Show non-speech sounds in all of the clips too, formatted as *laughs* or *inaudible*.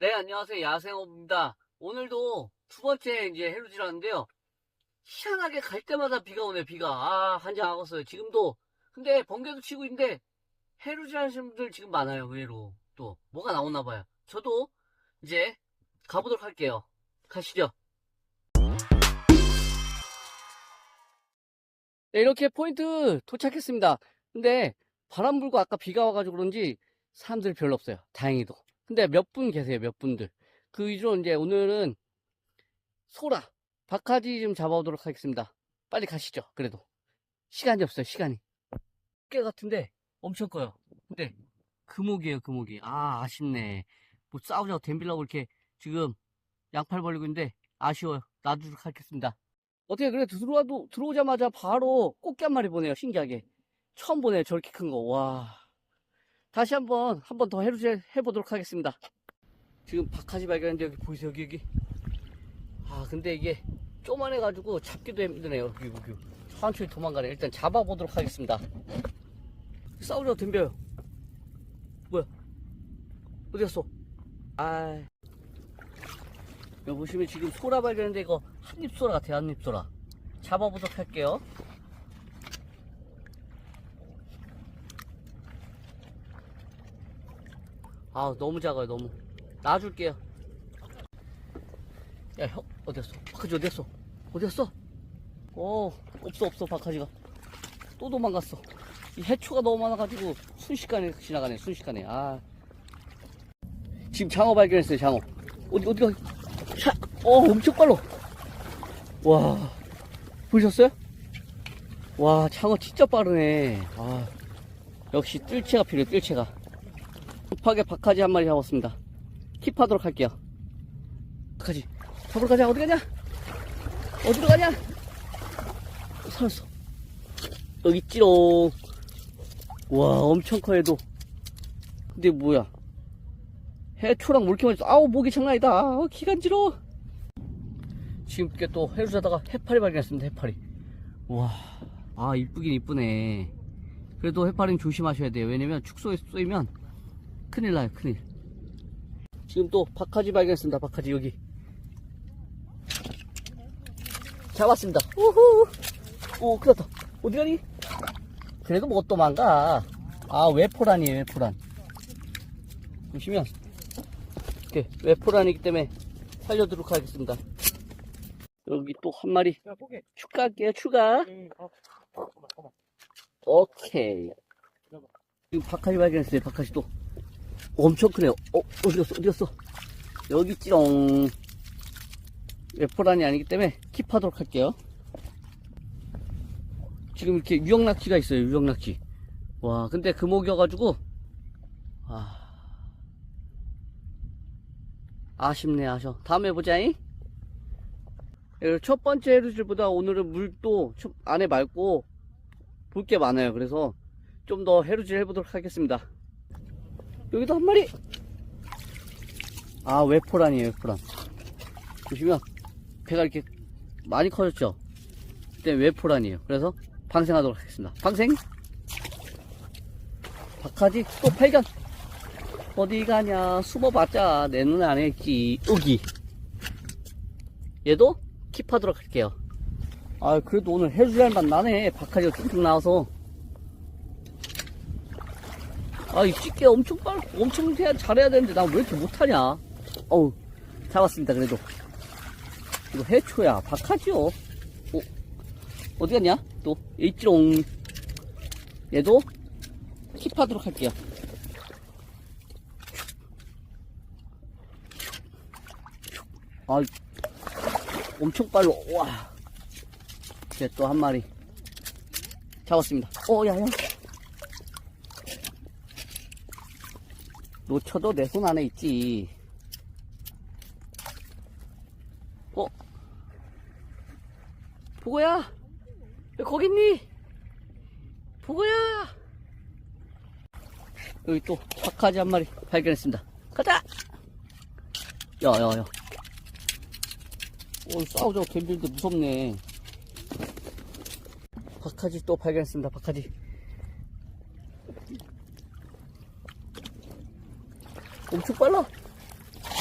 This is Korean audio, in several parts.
네, 안녕하세요. 야생업입니다. 오늘도 두 번째 이제 해루질 하는데요. 희한하게 갈 때마다 비가 오네, 비가. 아, 한장하겠어요. 지금도. 근데 번개도 치고 있는데, 해루질 하시는 분들 지금 많아요, 의외로. 또, 뭐가 나오나 봐요. 저도 이제 가보도록 할게요. 가시죠. 네, 이렇게 포인트 도착했습니다. 근데 바람 불고 아까 비가 와가지고 그런지 사람들이 별로 없어요. 다행히도. 근데 몇 분 계세요, 몇 분들. 그 위주로 이제 오늘은 소라, 박하지 좀 잡아오도록 하겠습니다. 빨리 가시죠, 그래도. 시간이 없어요, 시간이. 꽤 같은데 엄청 커요. 근데 금옥이에요, 금옥이. 아, 아쉽네. 뭐 싸우자고 댐빌라고 이렇게 지금 양팔 벌리고 있는데 아쉬워요. 놔두도록 하겠습니다. 어떻게 그래 들어와도 들어오자마자 바로 꽃게 한 마리 보네요. 신기하게. 처음 보네요. 저렇게 큰 거. 와. 다시 한번 한 번 더 해보도록 하겠습니다. 지금 박하지 발견했는데 여기 보이세요? 여기 여기. 아 근데 이게 쪼만해 가지고 잡기도 힘드네요. 여기 여기. 천천히 도망가네. 일단 잡아보도록 하겠습니다. 싸우려고 덤벼요. 뭐야? 어디 갔어? 아. 여기 보시면 지금 소라 발견했는데 이거 한입소라 같아요. 한입소라. 잡아보도록 할게요. 아 너무 작아요 너무. 놔줄게요. 야 형 어디갔어? 박하지 어디갔어? 어디갔어? 어 없어 없어 박하지가. 또 도망갔어. 이 해초가 너무 많아가지고 순식간에 지나가네 순식간에. 아. 지금 장어 발견했어요 장어. 어디 어디가? 차, 어 엄청 빨라. 와. 보셨어요? 와 장어 진짜 빠르네. 아. 역시 뜰채가 필요해 뜰채가 급하게 박하지 한 마리 잡았습니다. 킵하도록 할게요. 박하지, 잡으러 가자. 어디 가냐? 어디로 가냐? 살았어. 여기 있지롱. 와, 엄청 커, 얘도. 근데 뭐야. 해초랑 물 이렇게 많이, 아우, 목이 장난 아니다. 아우, 기간지러. 지금 이렇게 또 해루 자다가 해파리 발견했습니다, 해파리. 와, 아, 이쁘긴 이쁘네. 그래도 해파리는 조심하셔야 돼요. 왜냐면 축소에 쏘이면 큰일 나요, 큰일. 지금 또 박하지 발견했습니다, 박하지 여기. 잡았습니다. 우후! 오, 큰일 났다. 어디 가니? 그래도 못 도망가. 아, 외포란이에요, 외포란. 보시면, 이렇게 외포란이기 때문에 살려두도록 하겠습니다. 여기 또 한 마리. 추가할게요, 추가. 응, 어. 오케이. 지금 박하지 발견했어요, 박하지 또. 엄청 크네요. 어, 어디 갔어, 어디 갔어? 여기 있지롱. 외포란이 아니기 때문에 킵하도록 할게요. 지금 이렇게 유형낙지가 있어요, 유형낙지. 와, 근데 금옥이어가지고, 아. 아쉽네, 아쉬워. 다음에 보자잉. 예, 첫 번째 해루질보다 오늘은 물도 좀 안에 맑고, 볼 게 많아요. 그래서 좀 더 해루질 해보도록 하겠습니다. 여기도 한 마리! 아, 외포란이에요, 외포란. 보시면, 배가 이렇게 많이 커졌죠? 그때 외포란이에요. 그래서 방생하도록 하겠습니다. 방생! 박하지 또 발견! 어디 가냐, 숨어봤자 내 눈에 안 했지. 여기! 얘도 킵하도록 할게요. 아, 그래도 오늘 해수할 맛 나네. 박하지가 쭉쭉 나와서. 아, 이 집게 엄청 빨, 엄청 해야, 잘해야 되는데, 나 왜 이렇게 못하냐? 어우, 잡았습니다, 그래도. 이거 해초야, 박하지요. 어, 어디 갔냐? 또, 있지롱. 얘도 킵하도록 할게요. 아, 엄청 빨로, 와. 이제 또한 마리. 잡았습니다. 어, 야, 야. 놓쳐도 내 손 안에 있지. 어? 보고야! 왜 거기 있니? 보고야! 여기 또 박하지 한 마리 발견했습니다. 가자! 야, 야, 야. 오, 싸우자고 덤빌데 무섭네. 박하지 또 발견했습니다. 박하지. 엄청 빨라.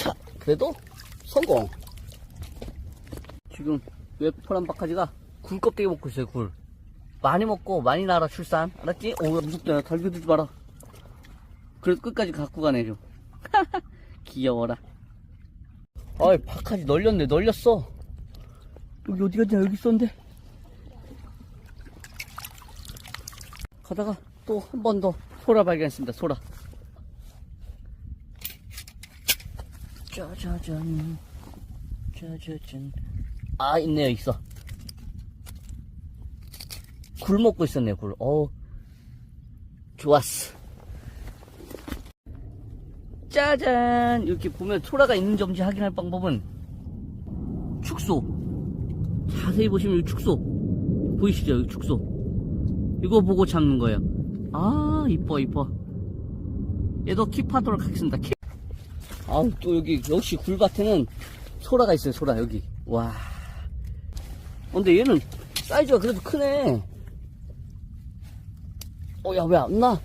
차. 그래도 성공. 지금 외포란 박하지가 굴 껍데기 먹고 있어요, 굴. 많이 먹고 많이 날아 출산. 알았지? 오, 야, 무섭다. 달겨들지 마라. 그래도 끝까지 갖고 가네, 좀. *laughs* 귀여워라. 아이, 박하지 널렸네, 널렸어. 여기 어디 갔냐, 여기 있었는데. 가다가 또 한 번 더 소라 발견했습니다, 소라. 짜자잔. 짜자잔. 아, 있네요, 있어. 굴 먹고 있었네요, 굴. 어 좋았어. 짜잔! 이렇게 보면 소라가 있는지 없는지 확인할 방법은 축소. 자세히 보시면 이 축소. 보이시죠? 이 축소. 이거 보고 잡는 거예요. 아, 이뻐, 이뻐. 얘도 킵하도록 하겠습니다. 킵. 아우, 또 여기, 역시 굴밭에는 소라가 있어요, 소라, 여기. 와. 어, 근데 얘는 사이즈가 그래도 크네. 어, 야, 왜 안 나?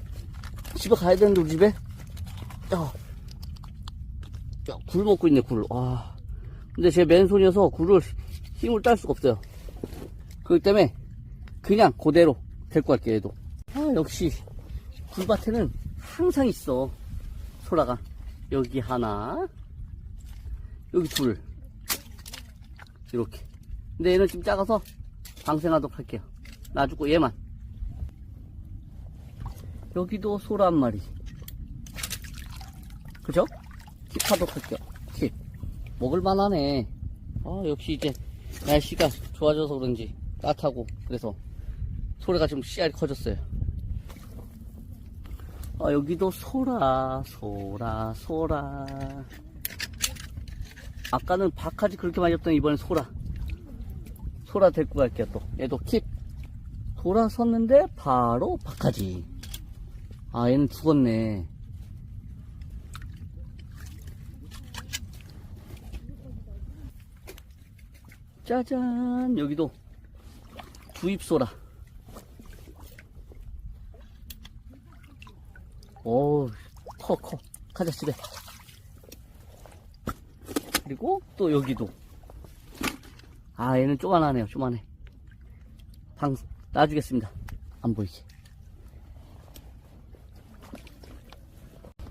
집에 가야 되는데, 우리 집에? 야. 야, 굴 먹고 있네, 굴. 와. 근데 제 맨손이어서 굴을 힘을 딸 수가 없어요. 그렇기 때문에 그냥 그대로 데리고 갈게요, 얘도. 아, 역시 굴밭에는 항상 있어. 소라가. 여기 하나. 여기 둘. 이렇게. 근데 얘는 좀 작아서 방생하도록 할게요. 놔주고 얘만. 여기도 한 마리. 그죠? 킵하도록 할게요. 킵. 먹을만 하네. 아, 역시 이제 날씨가 좋아져서 그런지 따뜻하고 그래서 소라가 좀 씨알이 커졌어요. 아, 여기도 소라, 소라, 소라. 아까는 박하지 그렇게 많이 없더니 이번엔 소라. 소라 데리고 갈게요, 또. 얘도 킵. 돌아섰는데 바로 박하지. 아, 얘는 죽었네. 짜잔, 여기도 주입소라. 오, 커, 커. 가자, 집에. 그리고 또 여기도. 아, 얘는 쪼만하네요, 쪼만해. 방, 놔주겠습니다. 안 보이게.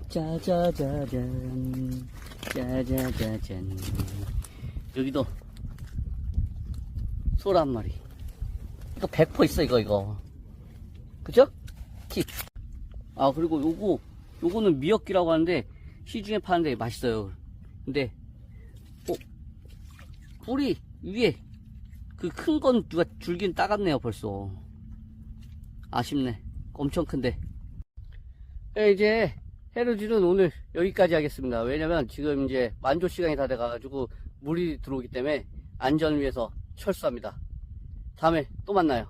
짜자자잔. 짜자자잔. 여기도 소라 한 마리. 이거 100% 있어, 이거, 이거. 그죠? 킵. 아, 그리고 요거, 요거는 미역기라고 하는데, 시중에 파는데 맛있어요. 근데, 어, 뿌리 위에, 그 큰 건 누가 줄긴 따갔네요, 벌써. 아쉽네. 엄청 큰데. 네, 이제, 헤르지는 오늘 여기까지 하겠습니다. 왜냐면 지금 이제 만조 시간이 다 돼가지고 물이 들어오기 때문에 안전을 위해서 철수합니다. 다음에 또 만나요.